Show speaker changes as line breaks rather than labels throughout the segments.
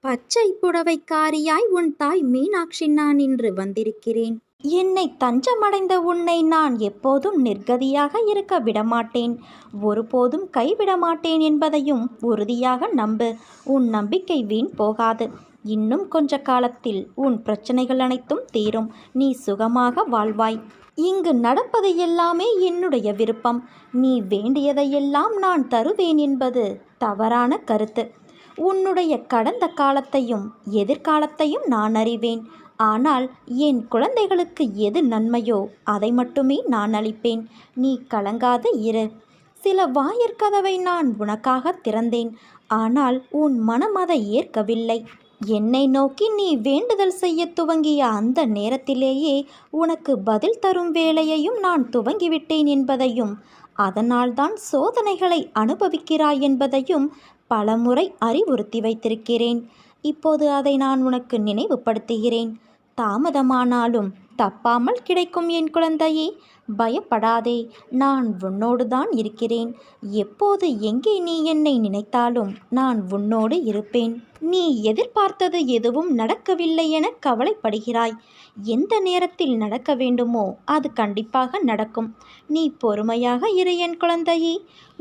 பச்சை புடவைக்காரியாய் உன் தாய் மீனாட்சி நான் இன்று வந்திருக்கிறேன். என்னை தஞ்சமடைந்த உன்னை நான் எப்போதும் நிர்கதியாக இருக்க விடமாட்டேன். ஒருபோதும் கைவிட மாட்டேன் என்பதையும் உறுதியாக நம்பு. உன் நம்பிக்கை வீண் போகாது. இன்னும் கொஞ்ச காலத்தில் உன் பிரச்சனைகள் அனைத்தும் தீரும். நீ சுகமாக வாழ்வாய். இங்கு நடப்பது எல்லாமே என்னுடைய விருப்பம். நீ வேண்டியதையெல்லாம் நான் தருவேன் என்பது தவறான கருத்து. உன்னுடைய கடந்த காலத்தையும் எதிர்காலத்தையும் நான் அறிவேன். ஆனால் என் குழந்தைகளுக்கு எது நன்மையோ அதை மட்டுமே நான் அளிப்பேன். நீ கலங்காத இரு. சில வாயிற்கதவை நான் உனக்காக திறந்தேன். ஆனால் உன் மனம் அதை ஏற்கவில்லை. என்னை நோக்கி நீ வேண்டுதல் செய்ய துவங்கிய அந்த நேரத்திலேயே உனக்கு பதில் தரும் வேலையையும் நான் துவங்கிவிட்டேன் என்பதையும் அதனால்தான் சோதனைகளை அனுபவிக்கிறாய் என்பதையும் பலமுறை அறிவுறுத்தி வைத்திருக்கிறேன். இப்போது அதை நான் உனக்கு நினைவுபடுத்துகிறேன். தாமதமானாலும் தப்பாமல் கிடைக்கும் என் குழந்தையே. பயப்படாதே நான் உன்னோடு தான் இருக்கிறேன். எப்போது எங்கே நீ என்னை நினைத்தாலும் நான் உன்னோடு இருப்பேன். நீ எதிர்பார்த்தது எதுவும் நடக்கவில்லை என கவலைப்படுகிறாய். எந்த நேரத்தில் நடக்க வேண்டுமோ அது கண்டிப்பாக நடக்கும். நீ பொறுமையாக இரு என் குழந்தையே.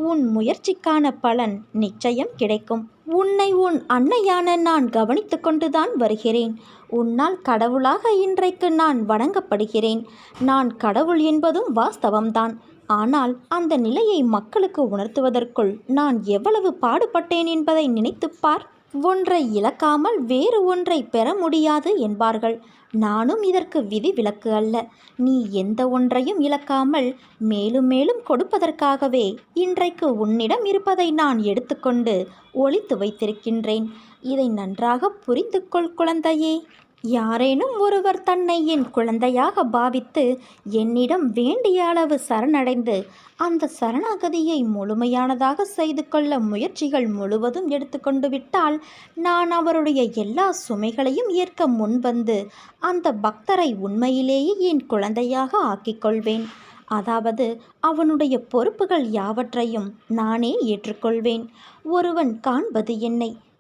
உன் முயற்சிக்கான பலன் நிச்சயம் கிடைக்கும். உன்னை உன் அன்னையான நான் கவனித்து கொண்டுதான் வருகிறேன். உன்னால் கடவுளாக இன்றைக்கு நான் வணங்கப்படுகிறேன். நான் கடவுள் என்பதும் வாஸ்தவம்தான். ஆனால் அந்த நிலையை மக்களுக்கு உணர்த்துவதற்குள் நான் எவ்வளவு பாடுபட்டேன் என்பதை நினைத்துப் பார். ஒன்றை இழக்காமல் வேறு ஒன்றை பெற முடியாது என்பார்கள். நானும் இதற்கு விதி விலக்கு அல்ல. நீ எந்த ஒன்றையும் இழக்காமல் மேலும் மேலும் கொடுப்பதற்காகவே இன்றைக்கு உன்னிடம் இருப்பதை நான் எடுத்துக்கொண்டு ஒளித்து வைத்திருக்கின்றேன். இதை நன்றாக புரிந்து கொள் குழந்தையே. யாரேனும் ஒருவர் தன்னை என் குழந்தையாக பாவித்து என்னிடம் வேண்டிய அளவு சரணடைந்து அந்த சரணாகதியை முழுமையானதாக செய்து கொள்ள முயற்சிகள் முழுவதும் எடுத்துக்கொண்டு விட்டால் நான் அவருடைய எல்லா சுமைகளையும் ஏற்க முன்வந்து அந்த பக்தரை உண்மையிலேயே என் குழந்தையாக ஆக்கிக்கொள்வேன் அதாவது அவனுடைய பொறுப்புகள் யாவற்றையும் நானே ஏற்றுக்கொள்வேன். ஒருவன் காண்பது என்னை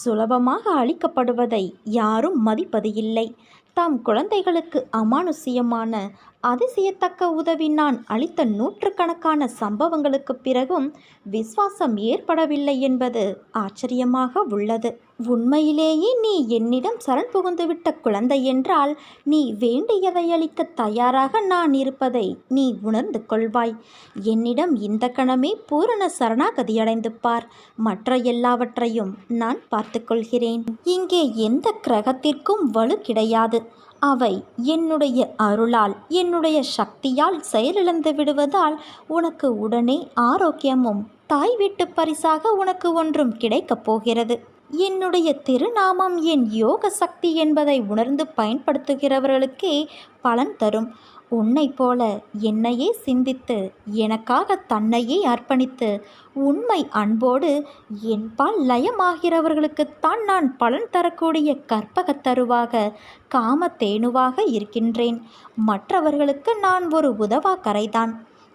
சுலபமாக அளிக்கப்படுவதை யாரும் மதிப்பது இல்லை தாம் குழந்தைகளுக்கு அமானுஷ்யமான அதிசயத்தக்க உதவி நான் அளித்த நூற்றுக்கணக்கான சம்பவங்களுக்கு பிறகும் விசுவாசம் ஏற்படவில்லை என்பது ஆச்சரியமாக உள்ளது. உண்மையிலேயே நீ என்னிடம் சரண் புகுந்துவிட்ட குழந்தை என்றால் நீ வேண்டியதை அளிக்க தயாராக நான் இருப்பதை நீ உணர்ந்து கொள்வாய். என்னிடம் இந்த கணமே பூரண சரணாகதியடைந்து பார். மற்ற எல்லாவற்றையும் நான் பார்த்துக்கொள்கிறேன் இங்கே எந்த கிரகத்திற்கும் வலு கிடையாது. அவை என்னுடைய அருளால் என்னுடைய சக்தியால் செயலிழந்து விடுவதால் உனக்கு உடனே ஆரோக்கியமும் தாய் வீட்டு பரிசாக உனக்கு ஒன்றும் கிடைக்கப் போகிறது. என்னுடைய திருநாமம் என் யோக சக்தி என்பதை உணர்ந்து பயன்படுத்துகிறவர்களுக்கே பலன் தரும். உன்னை போல என்னையே சிந்தித்து எனக்காக தன்னையே அர்ப்பணித்து உண்மை அன்போடு என்பால் லயமாகிறவர்களுக்குத்தான் நான் பலன் தரக்கூடிய கற்பகத் தருவாக காம தேனுவாக இருக்கின்றேன். மற்றவர்களுக்கு நான் ஒரு உதவா கரைதான்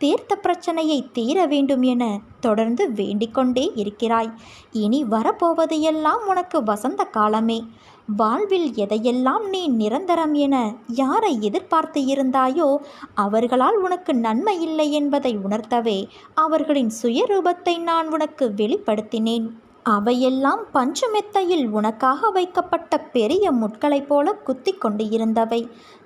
தீர்த்த பிரச்சனையை தீர வேண்டும் என தொடர்ந்து வேண்டிக்கொண்டே இருக்கிறாய். இனி வரப்போவதையெல்லாம் உனக்கு வசந்த காலமே. வாழ்வில் எதையெல்லாம் நீ நிரந்தரம் என யாரை எதிர்பார்த்து இருந்தாயோ அவர்களால் உனக்கு நன்மை இல்லை என்பதை உணர்த்தவே அவர்களின் சுயரூபத்தை நான் உனக்கு வெளிப்படுத்தினேன். அவையெல்லாம் பஞ்சமெத்தையில் உனக்காக வைக்கப்பட்ட பெரிய முட்களைப் போல குத்தி கொண்டு இருந்தவை.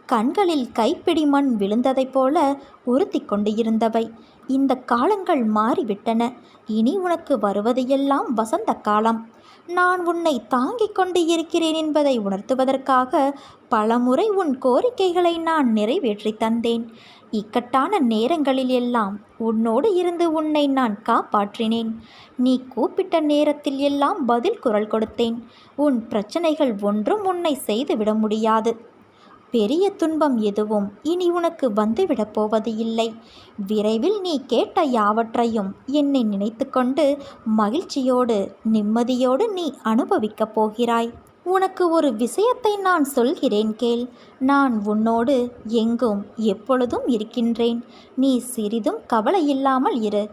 கண்களில் கைப்பிடி மண் விழுந்ததைப் போல உறுத்தி கொண்டு இருந்தவை இந்த காலங்கள் மாறிவிட்டன. இனி உனக்கு வருவது எல்லாம் வசந்த காலம். நான் உன்னை தாங்கிக் கொண்டு இருக்கிறேன் என்பதை உணர்த்துவதற்காக பலமுறை உன் கோரிக்கைகளை நான் நிறைவேற்றி தந்தேன். இக்கட்டான நேரங்களில் எல்லாம் உன்னோடு இருந்து உன்னை நான் காப்பாற்றினேன். நீ கூப்பிட்ட நேரத்தில் எல்லாம் பதில் குரல் கொடுத்தேன். உன் பிரச்சனைகள் ஒன்றும் உன்னை செய்துவிட முடியாது. பெரிய துன்பம் எதுவும் இனி உனக்கு வந்துவிடப் போவது இல்லை. விரைவில் நீ கேட்ட யாவற்றையும் என்னை நினைத்து கொண்டு மகிழ்ச்சியோடு நிம்மதியோடு நீ அனுபவிக்கப் போகிறாய். உனக்கு ஒரு விஷயத்தை நான் சொல்கிறேன் கேள். நான் உன்னோடு எங்கும் எப்பொழுதும் இருக்கின்றேன். நீ சிறிதும் கவலை இல்லாமல் இரு.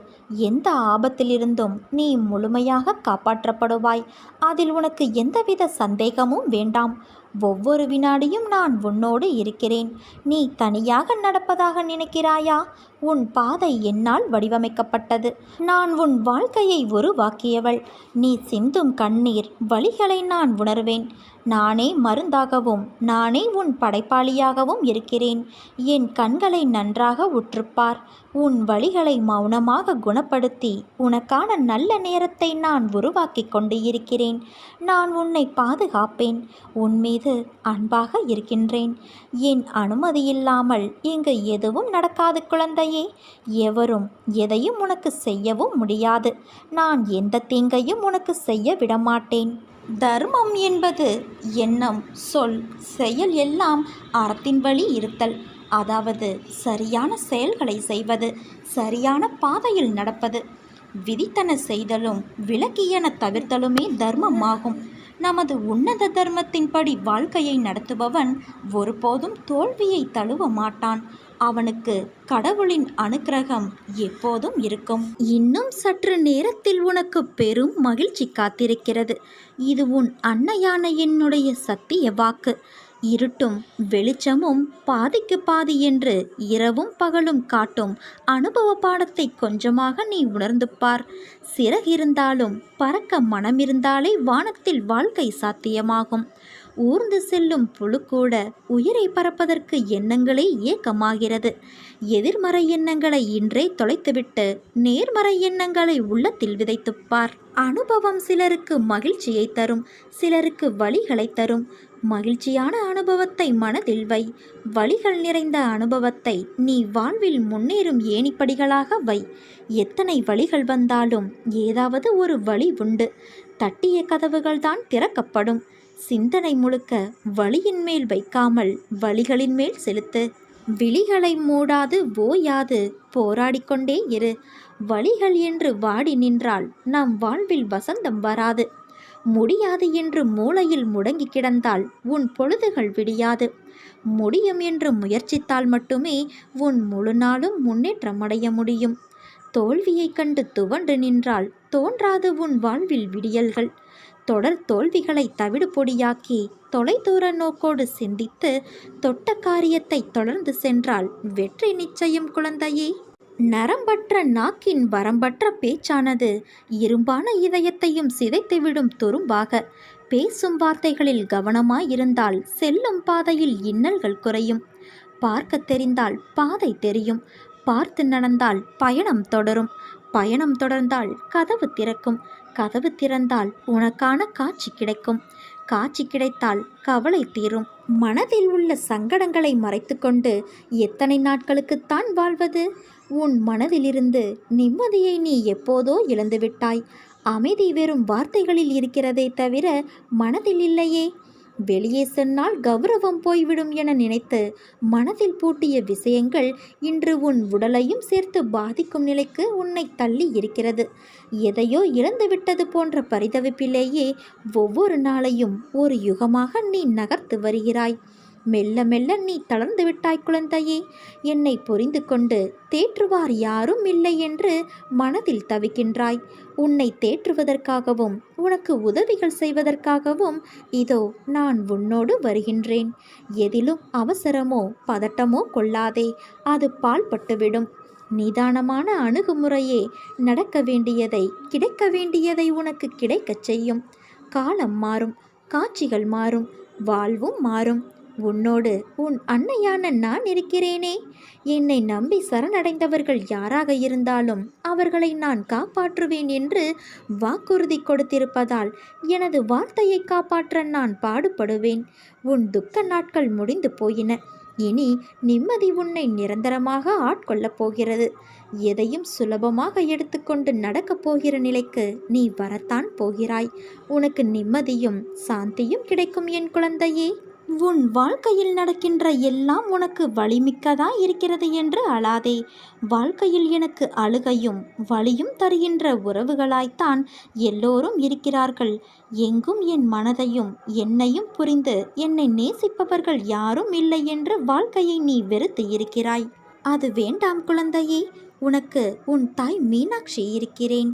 எந்த ஆபத்திலிருந்தும் நீ முழுமையாக காப்பாற்றப்படுவாய். அதில் உனக்கு எந்தவித சந்தேகமும் வேண்டாம். ஒவ்வொரு வினாடியும் நான் உன்னோடு இருக்கிறேன். நீ தனியாக நடப்பதாக நினைக்கிறாயா? உன் பாதை என்னால் வடிவமைக்கப்பட்டது. நான் உன் வாழ்க்கையை உருவாக்கியவள் நீ சிந்தும் கண்ணீர் வழிகளை நான் உணர்வேன். நானே மருந்தாகவும் நானே உன் படைப்பாளியாகவும் இருக்கிறேன். என் கண்களை நன்றாக உற்றுப்பார். உன் வழிகளை மௌனமாக குணப்படுத்தி உனக்கான நல்ல நேரத்தை நான் உருவாக்கி கொண்டு இருக்கிறேன். நான் உன்னை பாதுகாப்பேன். உன் மீது அன்பாக இருக்கின்றேன். என் அனுமதியில்லாமல் இங்கு எதுவும் நடக்காது குழந்தை குழந்தையே எவரும் எதையும் உனக்கு செய்யவும் முடியாது. நான் எந்த தீங்கையும் உனக்கு செய்ய விடமாட்டேன். தர்மம் என்பது எண்ணம் சொல் செயல் எல்லாம் அறத்தின் வழி இருத்தல். அதாவது சரியான செயல்களை செய்வது சரியான பாதையில் நடப்பது. விதித்தன செய்தலும் விலக்கியன தவிர்த்தலுமே தர்மமாகும். நமது உன்னத தர்மத்தின்படி வாழ்க்கையை நடத்துபவன் ஒருபோதும் தோல்வியை தழுவ மாட்டான். அவனுக்கு கடவுளின் அனுக்கிரகம் எப்போதும் இருக்கும். இன்னும் சற்று நேரத்தில் உனக்கு பெரும் மகிழ்ச்சி காத்திருக்கிறது. இது உன் அன்னையான என்னுடைய சத்திய வாக்கு. இருட்டும் வெளிச்சமும் பாதிக்கு பாதி என்று இரவும் பகலும் காட்டும் அனுபவ பாடத்தை கொஞ்சமாக நீ உணர்ந்து பார். சிறகிருந்தாலும் பறக்க மனமிருந்தாலே வானத்தில் வாழ்க்கை சாத்தியமாகும். ஊர்ந்து செல்லும் புழு கூட உயிரை பறப்பதற்கு எண்ணங்களே இயக்கமாகிறது எதிர்மறை எண்ணங்களை இன்றே தொலைத்துவிட்டு நேர்மறை எண்ணங்களை உள்ளத்தில் விதைத்துப்பார். அனுபவம் சிலருக்கு மகிழ்ச்சியை தரும் சிலருக்கு வழிகளை தரும். மகிழ்ச்சியான அனுபவத்தை மனதில் வை. வழிகள் நிறைந்த அனுபவத்தை நீ வாழ்வில் முன்னேறும் ஏணிப்படிகளாக வை. எத்தனை வழிகள் வந்தாலும் ஏதாவது ஒரு வழி உண்டு. தட்டிய கதவுகள்தான் திறக்கப்படும். சிந்தனை முழுக்க வழியின் மேல் வைக்காமல் வழிகளின் மேல் செலுத்து. விழிகளை மூடாது ஓயாது போராடிக்கொண்டே இரு. வழிகள் என்று வாடி நின்றால் நம் வாழ்வில் வசந்தம் வராது. முடியாது என்று மூளையில் முடங்கி கிடந்தால் உன் பொழுதுகள் விடியாது. முடியும் என்று முயற்சித்தால் மட்டுமே உன் முழு நாளும் முன்னேற்றம் அடைய முடியும். தோல்வியைக் கண்டு துவண்டு நின்றால் தோன்றாது உன் வாழ்வில் விடியல்கள். தொடர் தோல்விகளை தவிடு பொடியாக்கி தொலைதூர நோக்கோடு சிந்தித்து தொட்ட காரியத்தை தொடர்ந்து சென்றால் வெற்றி நிச்சயம் குழந்தையே. நரம்பற்ற நாக்கின் வரம்பற்ற பேச்சானது இரும்பான இதயத்தையும் சிதைத்துவிடும் துரும்பாக பேசும் வார்த்தைகளில் கவனமாயிருந்தால் செல்லும் பாதையில் இன்னல்கள் குறையும். பார்க்க தெரிந்தால் பாதை தெரியும். பார்த்து நடந்தால் பயணம் தொடரும். பயணம் தொடர்ந்தால் கதவு திறக்கும். கதவு திறந்தால் உனக்கான காட்சி கிடைக்கும். காட்சி கிடைத்தால் கவலை தீரும். மனதில் உள்ள சங்கடங்களை மறைத்துக்கொண்டு எத்தனை நாட்களுக்குத்தான் வாழ்வது? உன் மனதிலிருந்து நிம்மதியை நீ எப்போதோ இழந்துவிட்டாய். அமைதி வெறும் வார்த்தைகளில் இருக்கிறதே தவிர மனதில் இல்லையே. வெளியே சென்றால் கௌரவம் போய்விடும் என நினைத்து மனதில் பூட்டிய விஷயங்கள் இன்று உன் உடலையும் சேர்த்து பாதிக்கும் நிலைக்கு உன்னை தள்ளி இருக்கிறது. எதையோ இழந்துவிட்டது போன்ற பரிதவிப்பிலேயே ஒவ்வொரு நாளையும் ஒரு யுகமாக நீ நகர்த்து வருகிறாய். மெல்ல மெல்ல நீ தளர்ந்து விட்டாய் குழந்தையே. என்னை புரிந்து கொண்டு தேற்றுவார் யாரும் இல்லை என்று மனதில் தவிக்கின்றாய். உன்னை தேற்றுவதற்காகவும் உனக்கு உதவிகள் செய்வதற்காகவும் இதோ நான் உன்னோடு வருகின்றேன். எதிலும் அவசரமோ பதட்டமோ கொள்ளாதே. அது பால்பட்டுவிடும் நிதானமான அணுகுமுறையே நடக்க வேண்டியதை கிடைக்க வேண்டியதை உனக்கு கிடைக்கச் செய்யும். காலம் மாறும் காட்சிகள் மாறும் வாழ்வும் மாறும். உன்னோடு உன் அன்னையான நான் இருக்கிறேனே. என்னை நம்பி சரணடைந்தவர்கள் யாராக இருந்தாலும் அவர்களை நான் காப்பாற்றுவேன் என்று வாக்குறுதி கொடுத்திருப்பதால் எனது வார்த்தையை காப்பாற்ற நான் பாடுபடுவேன். உன் துக்க நாட்கள் முடிந்து போயின. இனி நிம்மதி உன்னை நிரந்தரமாக ஆட்கொள்ளப் போகிறது. எதையும் சுலபமாக எடுத்துக்கொண்டு நடக்கப் போகிற நிலைக்கு நீ வரத்தான் போகிறாய். உனக்கு நிம்மதியும் சாந்தியும் கிடைக்கும் என் குழந்தையே. உன் வாழ்க்கையில் நடக்கின்ற எல்லாம் உனக்கு வலிமிக்கதாய் இருக்கிறது என்று அழாதே. வாழ்க்கையில் எனக்கு அழுகையும் வலியும் தருகின்ற உறவுகளாய்த்தான் எல்லோரும் இருக்கிறார்கள். எங்கும் என் மனதையும் என்னையும் புரிந்து என்னை நேசிப்பவர்கள் யாரும் இல்லை என்று வாழ்க்கையை நீ வெறுத்து இருக்கிறாய். அது வேண்டாம் குழந்தையே உனக்கு உன் தாய் மீனாட்சி இருக்கிறேன்.